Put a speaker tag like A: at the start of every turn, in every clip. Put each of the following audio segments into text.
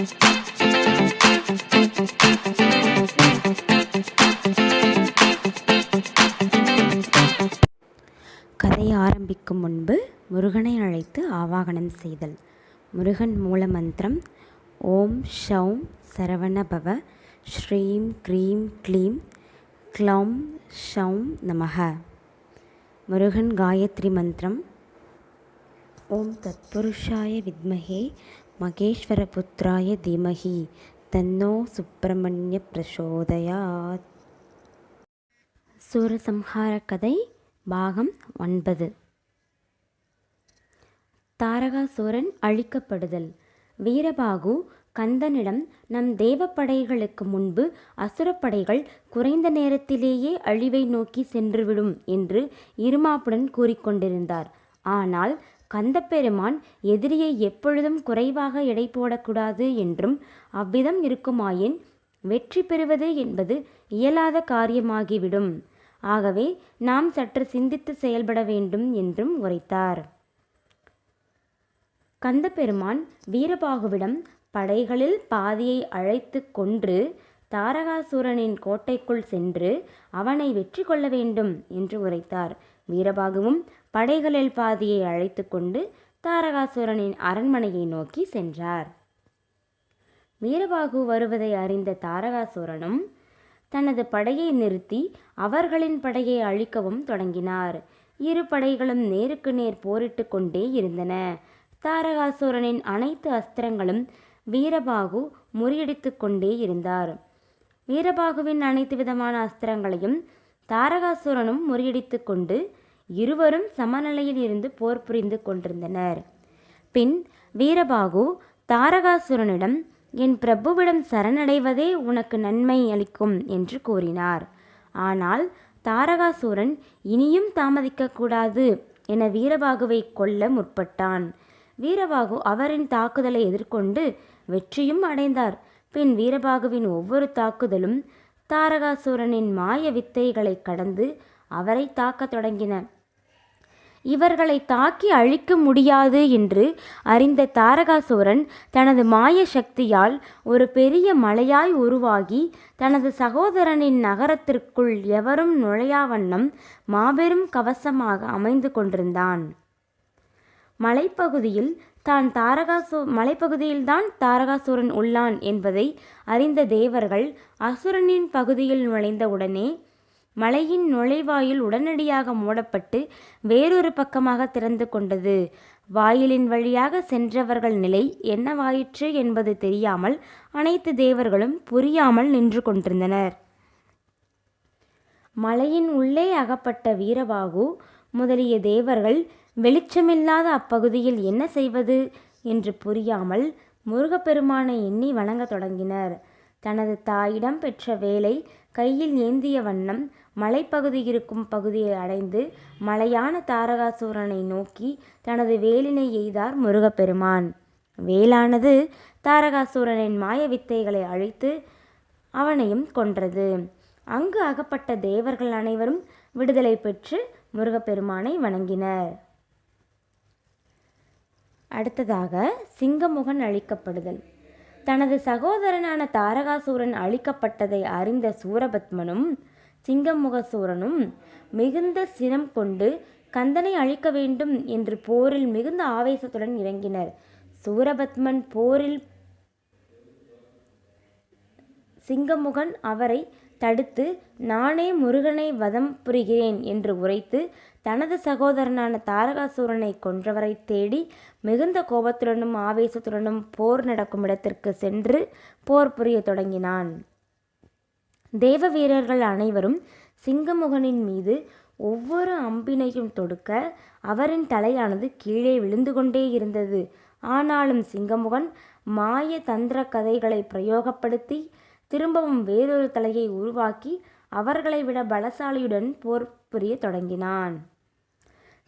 A: கதை ஆரம்பிக்கும் முன்பு முருகனை அழைத்து ஆவாகனம் செய்தல். முருகன் மூல மந்திரம் ஓம் ஷௌம் சரவணபவ ஸ்ரீம் க்ரீம் க்ளீம் க்ளௌம் ஷௌம் நமக. முருகன் காயத்ரி மந்திரம் ஓம் தத்புருஷாய வித்மஹே மகேஸ்வரபுத்திராய திமகி தன்னோ சுப்பிரமணிய பிரசோதயாத் சூரசம்ஹார கதை பாகம் ஒன்பது. தாரகாசூரன் அழிக்கப்படுதல். வீரபாகு கந்தனிடம் நம் தேவப்படைகளுக்கு முன்பு அசுரப்படைகள் குறைந்த நேரத்திலேயே அழிவை நோக்கி சென்றுவிடும் என்று இருமாப்புடன் கூறிக்கொண்டிருந்தார். ஆனால் கந்தப்பெருமான் எதிரியை எப்பொழுதும் குறைவாக எடை போடக்கூடாது என்றும் அவ்விதம் இருக்குமாயின் வெற்றி பெறுவது என்பது இயலாத காரியமாகிவிடும். ஆகவே நாம் சற்று சிந்தித்து செயல்பட வேண்டும் என்றும் உரைத்தார். கந்தப்பெருமான் வீரபாகுவிடம் படைகளில் பாதியை அழைத்து கொன்று தாரகாசூரனின் கோட்டைக்குள் சென்று அவனை வெற்றி கொள்ள வேண்டும் என்று உரைத்தார். வீரபாகுவும் படைகளில் பாதியை அழைத்து கொண்டு தாரகாசுரனின் அரண்மனையை நோக்கி சென்றார். வீரபாகு வருவதை அறிந்த தாரகாசுரனும் தனது படையை நிறுத்தி அவர்களின் படையை அழிக்கவும் தொடங்கினார். இரு படைகளும் நேருக்கு நேர் போரிட்டு கொண்டே இருந்தன. தாரகாசுரனின் அனைத்து அஸ்திரங்களும் வீரபாகு முறியடித்து கொண்டே இருந்தார். வீரபாகுவின் அனைத்து விதமான அஸ்திரங்களையும் தாரகாசுரனும் முறியடித்து கொண்டு இருவரும் சமநிலையில் இருந்து போர் புரிந்து கொண்டிருந்தனர். பின் வீரபாகு தாரகாசுரனிடம் என் பிரபுவிடம் சரணடைவதே உனக்கு நன்மை அளிக்கும் என்று கூறினார். ஆனால் தாரகாசுரன் இனியும் தாமதிக்கக்கூடாது என வீரபாகுவை கொல்ல முற்பட்டான். வீரபாகு அவரின் தாக்குதலை எதிர்கொண்டு வெற்றியும் அடைந்தார். பின் வீரபாகுவின் ஒவ்வொரு தாக்குதலும் தாரகாசுரனின் மாய வித்தைகளை கடந்து அவரை தாக்கத் தொடங்கின. இவர்களை தாக்கி அழிக்க முடியாது என்று அறிந்த தாரகாசுரன் தனது மாய சக்தியால் ஒரு பெரிய மலையாய் உருவாகி தனது சகோதரனின் நகரத்திற்குள் எவரும் நுழையாவண்ணம் மாபெரும் கவசமாக அமைந்து கொண்டிருந்தான். மலைப்பகுதியில் தான் தாரகாசு மலைப்பகுதியில்தான் தாரகாசுரன் உள்ளான் என்பதை அறிந்த தேவர்கள் அசுரனின் பகுதியில் நுழைந்தவுடனே மலையின் நுழைவாயில் உடனடியாக மூடப்பட்டு வேறொரு பக்கமாக திறந்து கொண்டது. வாயிலின் வழியாக சென்றவர்கள் நிலை என்னவாயிற்று என்பது தெரியாமல் அனைத்து தேவர்களும் புரியாமல் நின்று கொண்டிருந்தனர். மலையின் உள்ளே அகப்பட்ட வீரபாகு முதலிய தேவர்கள் வெளிச்சமில்லாத அப்பகுதியில் என்ன செய்வது என்று புரியாமல் முருகப்பெருமானை எண்ணி வணங்கத் தொடங்கினர். தனது தாயிடம் பெற்ற வேலை கையில் ஏந்திய வண்ணம் மலைப்பகுதி இருக்கும் பகுதியை அடைந்து மலையான தாரகாசூரனை நோக்கி தனது வேலினை எய்தார் முருகப்பெருமான். வேலானது தாரகாசுரனின் மாய வித்தைகளை அழித்து அவனையும் கொன்றது. அங்கு அகப்பட்ட தேவர்கள் அனைவரும் விடுதலை பெற்று முருகப்பெருமானை வணங்கினர். அடுத்ததாக சிங்கமுகன் அழிக்கப்படுதல். தனது சகோதரனான தாரகாசூரன் அழிக்கப்பட்டதை அறிந்த சூரபத்மனும் சிங்கமுகசூரனும் மிகுந்த சினம் கொண்டு கந்தனை அழிக்க வேண்டும் என்று போரில் மிகுந்த ஆவேசத்துடன் இறங்கினர். சூரபத்மன் போரில் சிங்கமுகன் அவரை தடுத்து நானே முருகனை வதம் புரிகிறேன் என்று உரைத்து தனது சகோதரனான தாரகாசூரனை கொன்றவரை தேடி மிகுந்த கோபத்துடனும் ஆவேசத்துடனும் போர் நடக்கும் இடத்திற்கு சென்று போர் புரிய தொடங்கினான். தேவ வீரர்கள் அனைவரும் சிங்கமுகனின் மீது ஒவ்வொரு அம்பினையும் தொடுக்க அவரின் தலையானது கீழே விழுந்து கொண்டே இருந்தது. ஆனாலும் சிங்கமுகன் மாய தந்திர கதைகளை பிரயோகப்படுத்தி திரும்பவும் வேறொரு தலையை உருவாக்கி அவர்களை விட பலசாலியுடன் போர் புரிய தொடங்கினான்.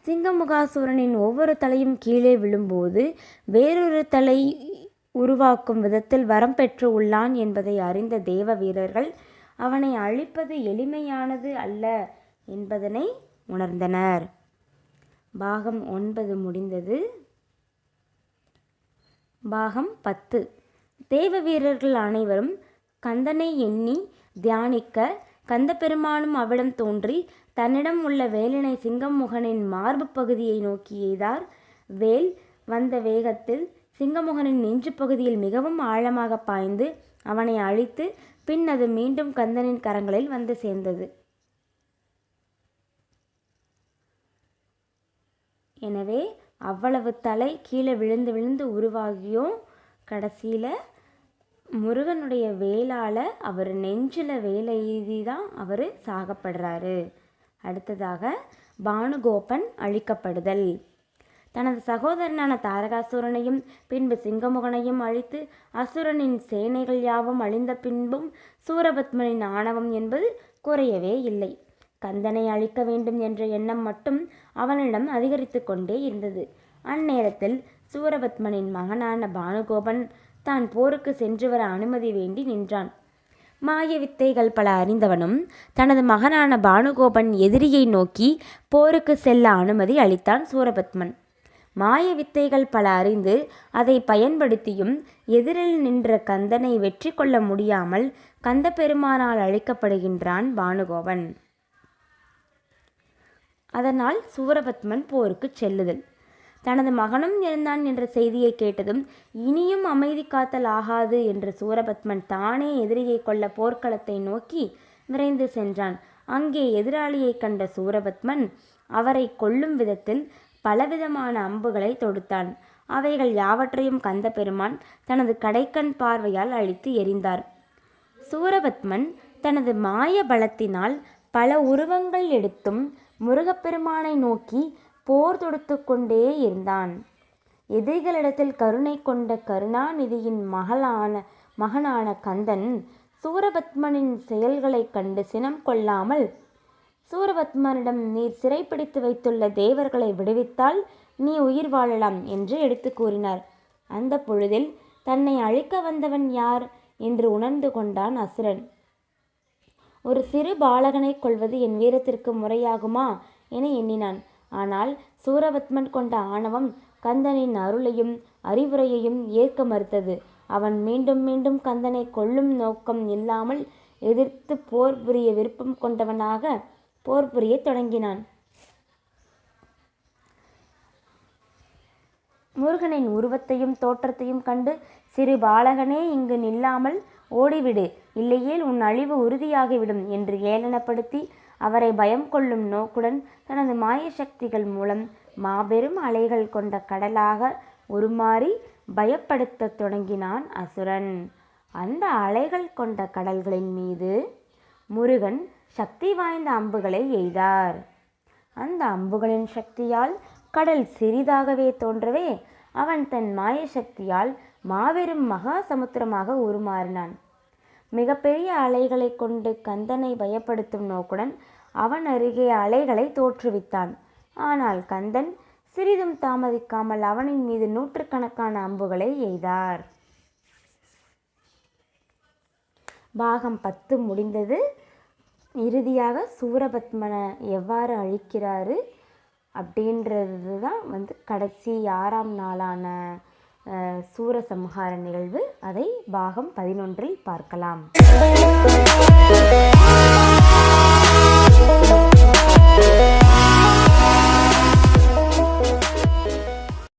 A: சிங்கமுகாசுரனின் ஒவ்வொரு தலையும் கீழே விழும்போது வேறொரு தலை உருவாக்கும் விதத்தில் வரம் பெற்று உள்ளான் என்பதை அறிந்த தேவ வீரர்கள் அவனை அழிப்பது எளிமையானது அல்ல என்பதனை உணர்ந்தனர். பாகம் ஒன்பது முடிந்தது. பாகம் பத்து. தேவ வீரர்கள் அனைவரும் கந்தனை எண்ணி தியானிக்க கந்தபெருமானும் அவ்விடம் தோன்றி தன்னிடம் உள்ள வேலினை சிங்கமுகனின் மார்பு பகுதியை நோக்கி எய்தார். வேல் வந்த வேகத்தில் சிங்கமுகனின் நெஞ்சு பகுதியில் மிகவும் ஆழமாக பாய்ந்து அவனை அழித்து பின் அது மீண்டும் கந்தனின் கரங்களில் வந்து சேர்ந்தது. எனவே அவ்வளவு தலை கீழே விழுந்து விழுந்து உருவாகியும். கடைசியில் முருகனுடைய வேலால் அவர் நெஞ்சில் வேலை எழுதி தான் அவர் சாகப்படுறாரு. அடுத்ததாக பானுகோபன் அழிக்கப்படுதல். தனது சகோதரனான தாரகாசுரனையும் பின்பு சிங்கமுகனையும் அழித்து அசுரனின் சேனைகள் யாவும் அழிந்த பின்பும் சூரபத்மனின் ஆணவம் என்பது குறையவே இல்லை. கந்தனை அழிக்க வேண்டும் என்ற எண்ணம் மட்டும் அவனிடம் அதிகரித்து கொண்டே இருந்தது. அந்நேரத்தில் சூரபத்மனின் மகனான பானுகோபன் தான் போருக்கு சென்று வர அனுமதி வேண்டி நின்றான். மாய வித்தைகள் பல அறிந்தவனும் தனது மகனான பானுகோபன் எதிரியை நோக்கி போருக்கு செல்ல அனுமதி அளித்தான் சூரபத்மன். மாய வித்தைகள் பல அறிந்து அதை பயன்படுத்தியும் எதிரில் நின்ற கந்தனை வெற்றி கொள்ள முடியாமல் கந்த பெருமானால் அழைக்கப்படுகின்றான் பானுகோவன். அதனால் சூரபத்மன் போருக்கு செல்லுதல். தனது மகனும் இருந்தான் என்ற செய்தியை கேட்டதும் இனியும் அமைதி காத்தல் ஆகாது என்று சூரபத்மன் தானே எதிரியை கொள்ள போர்க்களத்தை நோக்கி விரைந்து சென்றான். அங்கே எதிராளியை கண்ட சூரபத்மன் அவரை கொல்லும் விதத்தில் பலவிதமான அம்புகளை தொடுத்தான். அவைகள் யாவற்றையும் கந்த பெருமான் தனது கடைக்கண் பார்வையால் அழித்து எறிந்தார் சூரபத்மன் தனது மாய பலத்தினால் பல உருவங்கள் எடுத்தும் முருகப்பெருமானை நோக்கி போர் தொடுத்து கொண்டே இருந்தான். எதிரிகளிடத்தில் கருணை கொண்ட கருணாநிதியின் மகளான மகனான கந்தன் சூரபத்மனின் செயல்களைக் கண்டு சினம் கொள்ளாமல் சூரபத்மனிடம் நீர் சிறைப்பிடித்து வைத்துள்ள தேவர்களை விடுவித்தால் நீ உயிர் வாழலாம் என்று எடுத்து கூறினார். அந்த பொழுதில் தன்னை அழிக்க வந்தவன் யார் என்று உணர்ந்து கொண்டான் அசுரன். ஒரு சிறு பாலகனை கொள்வது என் வீரத்திற்கு முறையாகுமா என எண்ணினான். ஆனால் சூரபத்மன் கொண்ட ஆணவம் கந்தனின் அருளையும் அறிவுரையையும் ஏற்க மறுத்தது. அவன் மீண்டும் மீண்டும் கந்தனை கொல்லும் நோக்கம் இல்லாமல் எதிர்த்து போர் புரிய விருப்பம் கொண்டவனாக போர் புரியத் தொடங்கினான். முருகனின் உருவத்தையும் தோற்றத்தையும் கண்டு சிறு பாலகனே இங்கு நில்லாமல் ஓடிவிடு. இல்லையேல் உன் அழிவு உறுதியாகிவிடும் என்று ஏளனப்படுத்தி அவரை பயம் கொள்ளும் நோக்குடன் தனது மாய சக்திகள் மூலம் மாபெரும் அலைகள் கொண்ட கடலாக உருமாறி பயப்படுத்தத் தொடங்கினான் அசுரன். அந்த அலைகள் கொண்ட கடல்களின் மீது முருகன் சக்தி வாய்ந்த அம்புகளை எய்தார். அந்த அம்புகளின் சக்தியால் கடல் சிறிதாகவே தோன்றவே அவன் தன் மாய சக்தியால் மாபெரும் மகா சமுத்திரமாக உருமாறினான். மிகப்பெரிய அலைகளை கொண்டு கந்தனை பயப்படுத்தும் நோக்குடன் அவன் அருகே அலைகளை தோற்றுவித்தான். ஆனால் கந்தன் சிறிதும் தாமதிக்காமல் அவனின் மீது நூற்றுக்கணக்கான அம்புகளை எய்தார். பாகம் பத்து முடிந்தது. இறுதியாக சூரபத்மனை எவ்வாறு அழிக்கிறாரு அப்படின்றது தான் வந்து கடைசி ஆறாம் நாளான சூரசம்ஹார நிகழ்வு அதை பாகம் பதினொன்றில் பார்க்கலாம்
B: Thank you.